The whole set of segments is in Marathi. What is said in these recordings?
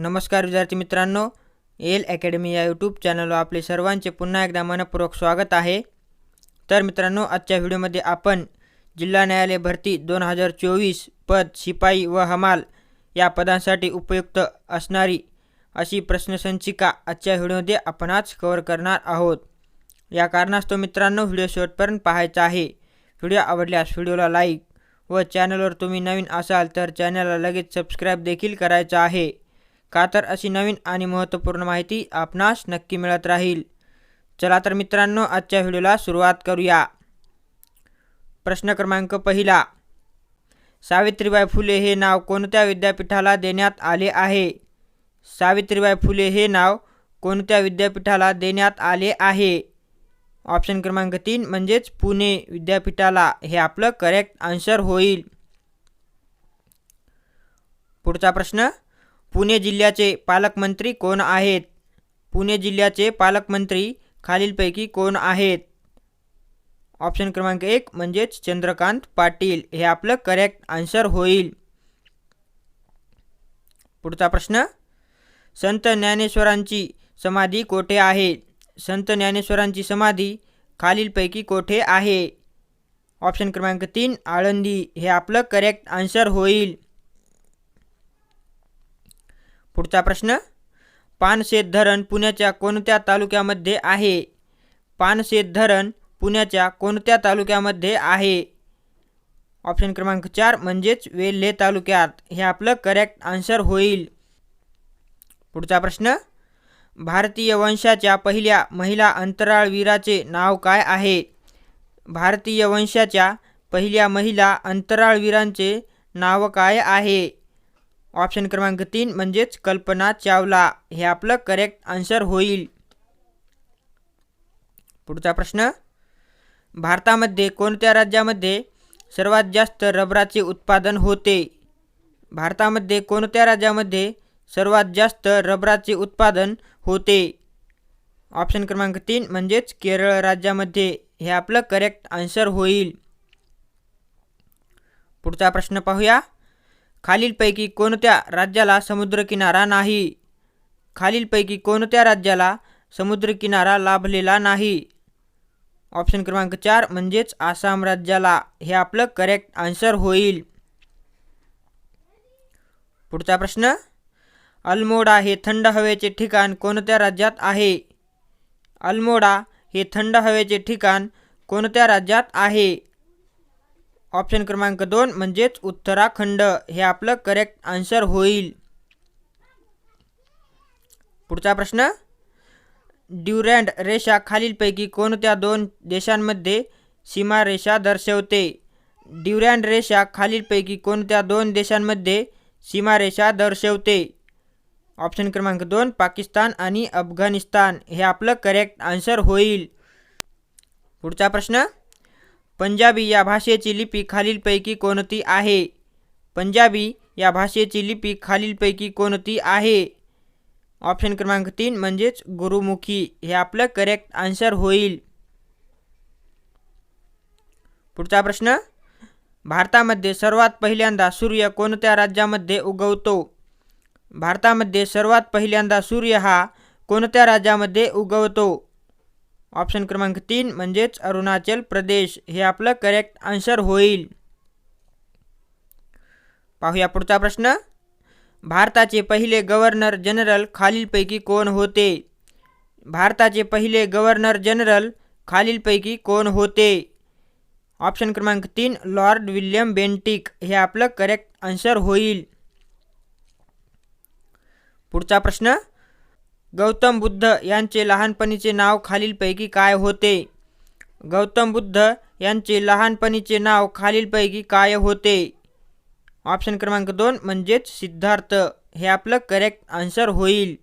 नमस्कार विद्यार्थी मित्रांनो एल अकॅडमी या यूट्यूब चॅनलवर आपले सर्वांचे पुन्हा एकदा मनपूर्वक स्वागत आहे. तर मित्रांनो आजच्या व्हिडिओमध्ये आपण जिल्हा न्यायालय भरती दोन हजार चोवीस पद शिपाई व हमाल या पदांसाठी उपयुक्त असणारी अशी प्रश्नसंचिका आजच्या व्हिडिओमध्ये आपण आज कव्हर करणार आहोत. या कारणास्तव मित्रांनो व्हिडिओ शेवटपर्यंत पाहायचा आहे. व्हिडिओ आवडल्यास व्हिडिओला लाईक व चॅनलवर तुम्ही नवीन असाल तर चॅनलला लगेच सबस्क्राईब देखील करायचं आहे. का तर अशी नवीन आणि महत्त्वपूर्ण माहिती आपणास नक्की मिळत राहील. चला तर मित्रांनो आजच्या व्हिडिओला सुरुवात करूया. प्रश्न क्रमांक पहिला. सावित्रीबाई फुले हे नाव कोणत्या विद्यापीठाला देण्यात आले आहे? सावित्रीबाई फुले हे नाव कोणत्या विद्यापीठाला देण्यात आले आहे? ऑप्शन क्रमांक तीन म्हणजेच पुणे विद्यापीठाला. हे आपलं करेक्ट आन्सर होईल. पुढचा प्रश्न पुणे जिल्ह्याचे पालकमंत्री कोण आहेत? पुणे जिल्ह्याचे पालकमंत्री खालीलपैकी कोण आहेत? ऑप्शन क्रमांक एक म्हणजेच चंद्रकांत पाटील. हे आपलं करेक्ट आन्सर होईल. पुढचा प्रश्न संत ज्ञानेश्वरांची समाधी कोठे आहे? संत ज्ञानेश्वरांची समाधी खालीलपैकी कोठे आहे? ऑप्शन क्रमांक तीन आळंदी. हे आपलं करेक्ट आन्सर होईल. पुढचा प्रश्न. पानशेत धरण पुण्याच्या कोणत्या तालुक्यामध्ये आहे? पानशेत धरण पुण्याच्या कोणत्या तालुक्यामध्ये आहे? ऑप्शन क्रमांक चार म्हणजेच वेल्हे तालुक्यात. हे आपलं करेक्ट आन्सर होईल. पुढचा प्रश्न. भारतीय वंशाच्या पहिल्या महिला अंतराळवीराचे नाव काय आहे? भारतीय वंशाच्या पहिल्या महिला अंतराळवीरांचे नाव काय आहे? ऑप्शन क्रमांक तीन म्हणजेच कल्पना चावला. हे आपलं करेक्ट आन्सर होईल. पुढचा प्रश्न. भारतामध्ये कोणत्या राज्यामध्ये सर्वात जास्त रबराचे उत्पादन होते? भारतामध्ये कोणत्या राज्यामध्ये सर्वात जास्त रबराचे उत्पादन होते? ऑप्शन क्रमांक तीन म्हणजेच केरळ राज्यामध्ये. हे आपलं करेक्ट आन्सर होईल. पुढचा प्रश्न पाहूया. खालीलपैकी कोणत्या राज्याला समुद्रकिनारा नाही? खालीलपैकी कोणत्या राज्याला समुद्रकिनारा लाभलेला नाही? ऑप्शन क्रमांक चार म्हणजेच आसाम राज्याला. हे आपलं करेक्ट आन्सर होईल. पुढचा प्रश्न अल्मोडा हे थंड हवेचे ठिकाण कोणत्या राज्यात आहे? अल्मोडा हे थंड हवेचे ठिकाण कोणत्या राज्यात आहे? ऑप्शन क्रमांक दोन म्हणजेच उत्तराखंड. हे आपलं करेक्ट आन्सर होईल. पुढचा प्रश्न. ड्युरँड रेषा खालीलपैकी कोणत्या दोन देशांमध्ये सीमारेषा दर्शवते? ड्युरँड रेषा खालीलपैकी कोणत्या दोन देशांमध्ये सीमारेषा दर्शवते? ऑप्शन क्रमांक दोन पाकिस्तान आणि अफगाणिस्तान. हे आपलं करेक्ट आन्सर होईल. पुढचा प्रश्न. पंजाबी या भाषेची लिपी खालीलपैकी कोणती आहे? पंजाबी या भाषेची लिपी खालीलपैकी कोणती आहे? ऑप्शन क्रमांक तीन म्हणजेच गुरुमुखी. हे आपलं करेक्ट आन्सर होईल. पुढचा प्रश्न. भारतामध्ये सर्वात पहिल्यांदा सूर्य कोणत्या राज्यामध्ये उगवतो? भारतामध्ये सर्वात पहिल्यांदा सूर्य हा कोणत्या राज्यामध्ये उगवतो? ऑप्शन क्रमांक तीन म्हणजेच अरुणाचल प्रदेश. हे आपलं करेक्ट आन्सर होईल. पाहूया पुढचा प्रश्न. भारताचे पहिले गव्हर्नर जनरल खालीलपैकी कोण होते? भारताचे पहिले गव्हर्नर जनरल खालीलपैकी कोण होते? ऑप्शन क्रमांक तीन लॉर्ड विल्यम बेंटिक. हे आपलं करेक्ट आन्सर होईल. पुढचा प्रश्न. गौतम बुद्ध यांचे लहानपणीचे नाव खालीलपैकी काय होते? गौतम बुद्ध यांचे लहानपणीचे नाव खालीलपैकी काय होते? ऑप्शन क्रमांक दोन म्हणजेच सिद्धार्थ. हे आपलं करेक्ट आन्सर होईल.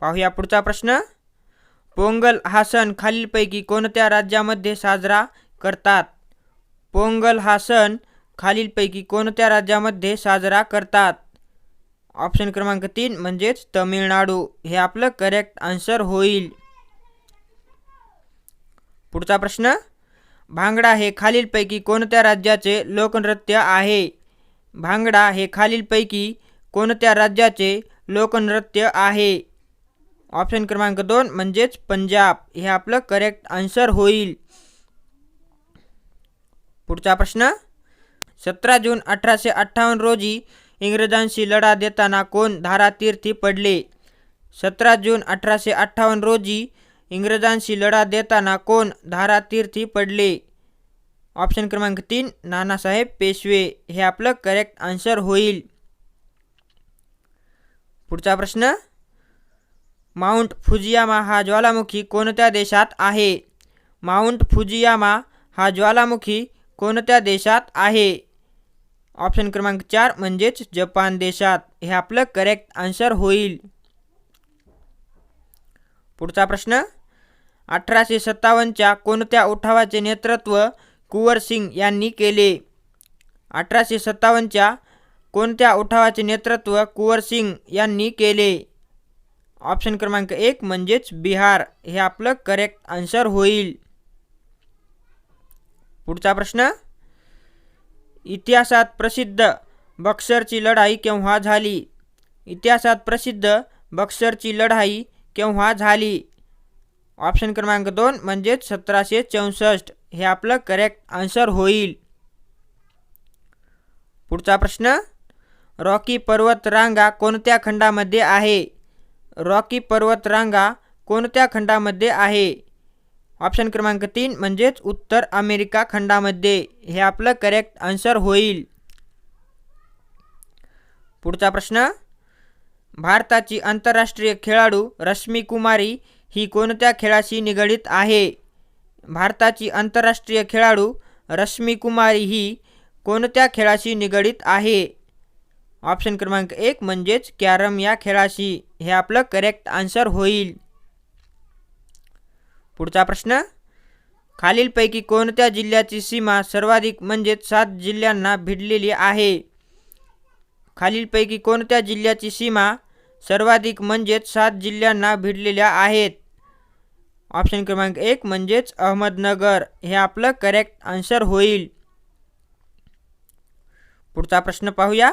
पाहूया पुढचा प्रश्न. पोंगल हा सण खालीलपैकी कोणत्या राज्यामध्ये साजरा करतात? पोंगल हा सण खालीलपैकी कोणत्या राज्यामध्ये साजरा करतात? ऑप्शन क्रमांक तीन म्हणजेच तमिळनाडू. हे आपलं करेक्ट आन्सर होईल. पुढचा प्रश्न भांगडा हे खालीलपैकी कोणत्या राज्याचे लोकनृत्य आहे? भांगडा हे खालीलपैकी कोणत्या राज्याचे लोकनृत्य आहे? ऑप्शन क्रमांक दोन म्हणजेच पंजाब. हे आपलं करेक्ट आन्सर होईल. पुढचा प्रश्न सतरा जून अठराशे अठ्ठावन्न रोजी इंग्रजांशी लढा देताना कोण धारातीर्थी पडले? सतरा जून अठराशे अठ्ठावन्न रोजी इंग्रजांशी लढा देताना कोण धारातीर्थी पडले? ऑप्शन क्रमांक तीन नानासाहेब पेशवे. हे आपलं करेक्ट आन्सर होईल. पुढचा प्रश्न माउंट फुजियामा हा ज्वालामुखी कोणत्या देशात आहे? माउंट फुजियामा हा ज्वालामुखी कोणत्या देशात आहे? ऑप्शन क्रमांक चार म्हणजेच जपान देशात. हे आपलं करेक्ट आन्सर होईल. पुढचा प्रश्न अठराशे सत्तावन्नच्या कोणत्या उठावाचे नेतृत्व कुंवर सिंग यांनी केले? अठराशे सत्तावन्नच्या कोणत्या उठावाचे नेतृत्व कुंवर सिंग यांनी केले? ऑप्शन क्रमांक एक म्हणजेच बिहार. हे आपलं करेक्ट आन्सर होईल. पुढचा प्रश्न इतिहासात प्रसिद्ध बक्सरची लढाई केव्हा झाली? इतिहासात प्रसिद्ध बक्सरची लढाई केव्हा झाली? ऑप्शन क्रमांक दोन म्हणजेच सतराशे चौसष्ट. हे आपलं करेक्ट आन्सर होईल. पुढचा प्रश्न रॉकी पर्वत रांगा कोणत्या खंडामध्ये आहे? रॉकी पर्वत रांगा कोणत्या खंडामध्ये आहे? ऑप्शन क्रमांक तीन म्हणजेच उत्तर अमेरिका खंडामध्ये. हे आपलं करेक्ट आन्सर होईल. पुढचा प्रश्न भारताची आंतरराष्ट्रीय खेळाडू रश्मी कुमारी ही कोणत्या खेळाशी निगडीत आहे? भारताची आंतरराष्ट्रीय खेळाडू रश्मी कुमारी ही कोणत्या खेळाशी निगडीत आहे? ऑप्शन क्रमांक एक म्हणजेच कॅरम या खेळाशी. हे आपलं करेक्ट आन्सर होईल. पुढचा प्रश्न. खालीलपैकी कोणत्या जिल्ह्याची सीमा सर्वाधिक म्हणजेच सात जिल्ह्यांना भिडलेली आहे? खालीलपैकी कोणत्या जिल्ह्याची सीमा सर्वाधिक म्हणजेच सात जिल्ह्यांना भिडलेल्या आहेत? ऑप्शन क्रमांक एक म्हणजेच अहमदनगर. हे आपलं करेक्ट आन्सर होईल. पुढचा प्रश्न पाहूया.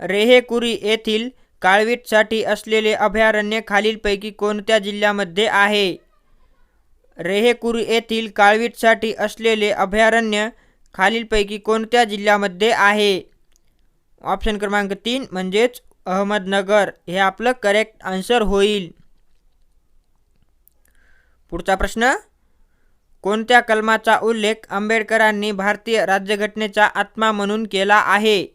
रेहेकुरी येथील काळवीटसाठी असलेले अभयारण्य खालीलपैकी कोणत्या जिल्ह्यामध्ये आहे? रेहेकुरी येथील काळवीटसाठी असलेले अभयारण्य खालीलपैकी कोणत्या जिल्ह्यामध्ये आहे? ऑप्शन क्रमांक तीन म्हणजेच अहमदनगर. हे आपलं करेक्ट आन्सर होईल. पुढचा प्रश्न कोणत्या कलमाचा उल्लेख आंबेडकरांनी भारतीय राज्यघटनेचा आत्मा म्हणून केला आहे?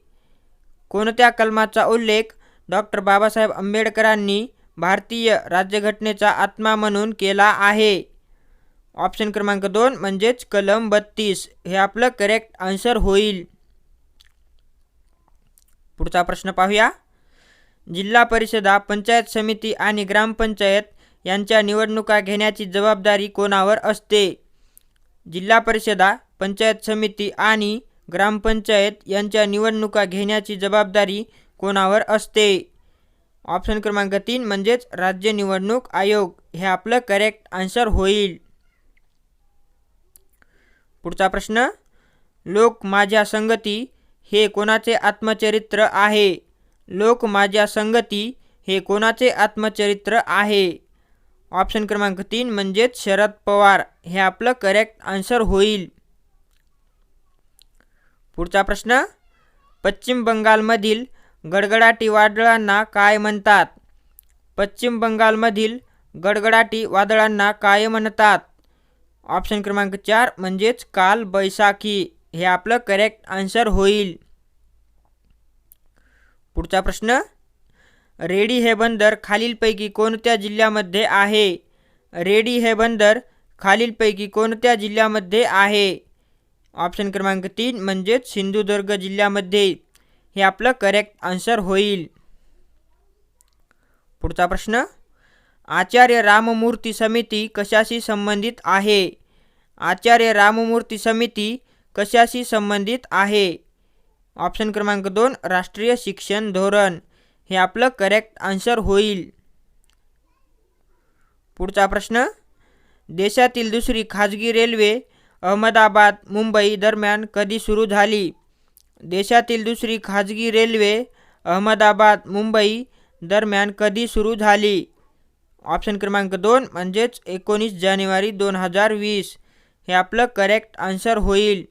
कोणत्या कलमाचा उल्लेख डॉक्टर बाबासाहेब आंबेडकरांनी भारतीय राज्यघटनेचा आत्मा म्हणून केला आहे? ऑप्शन क्रमांक दोन म्हणजेच कलम बत्तीस. हे आपलं करेक्ट आन्सर होईल. पुढचा प्रश्न पाहूया. जिल्हा परिषदा पंचायत समिती आणि ग्रामपंचायत यांच्या निवडणुका घेण्याची जबाबदारी कोणावर असते? जिल्हा परिषदा पंचायत समिती आणि ग्रामपंचायत यांच्या निवडणुका घेण्याची जबाबदारी कोणावर असते? ऑप्शन क्रमांक तीन म्हणजेच राज्य निवडणूक आयोग. हे आपलं करेक्ट आन्सर होईल. पुढचा प्रश्न लोक माझ्या संगती हे कोणाचे आत्मचरित्र आहे? लोक माझ्या संगती हे कोणाचे आत्मचरित्र आहे? ऑप्शन क्रमांक तीन म्हणजेच शरद पवार. हे आपलं करेक्ट आन्सर होईल. पुढचा प्रश्न पश्चिम बंगालमधील गडगडाटी वादळांना काय म्हणतात? पश्चिम बंगालमधील गडगडाटी वादळांना काय म्हणतात? ऑप्शन क्रमांक चार म्हणजेच काल बैसाखी. हे आपलं करेक्ट आन्सर होईल. पुढचा प्रश्न रेडी हे बंदर खालीलपैकी कोणत्या जिल्ह्यामध्ये आहे? रेडी हे बंदर खालीलपैकी कोणत्या जिल्ह्यामध्ये आहे? ऑप्शन क्रमांक तीन म्हणजेच सिंधुदुर्ग जिल्ह्यामध्ये. हे आपलं करेक्ट आन्सर होईल. पुढचा प्रश्न आचार्य राममूर्ती समिती कशाशी संबंधित आहे? आचार्य राममूर्ती समिती कशाशी संबंधित आहे? ऑप्शन क्रमांक दोन राष्ट्रीय शिक्षण धोरण. हे आपलं करेक्ट आन्सर होईल. पुढचा प्रश्न. देशातील दुसरी खाजगी रेल्वे अहमदाबाद मुंबई दरम्यान कधी सुरू झाली? देशातील दुसरी खाजगी रेल्वे अहमदाबाद मुंबई दरम्यान कधी सुरू झाली? ऑप्शन क्रमांक दोन म्हणजेच एकोणीस जानेवारी दोन हजार वीस. हे आपलं करेक्ट आन्सर होईल.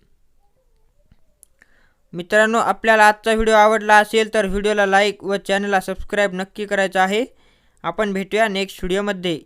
मित्रांनो आपल्याला आजचा व्हिडिओ आवडला असेल तर व्हिडिओला लाईक व चॅनलला सबस्क्राईब नक्की करायचं आहे. आपण भेटूया नेक्स्ट व्हिडिओमध्ये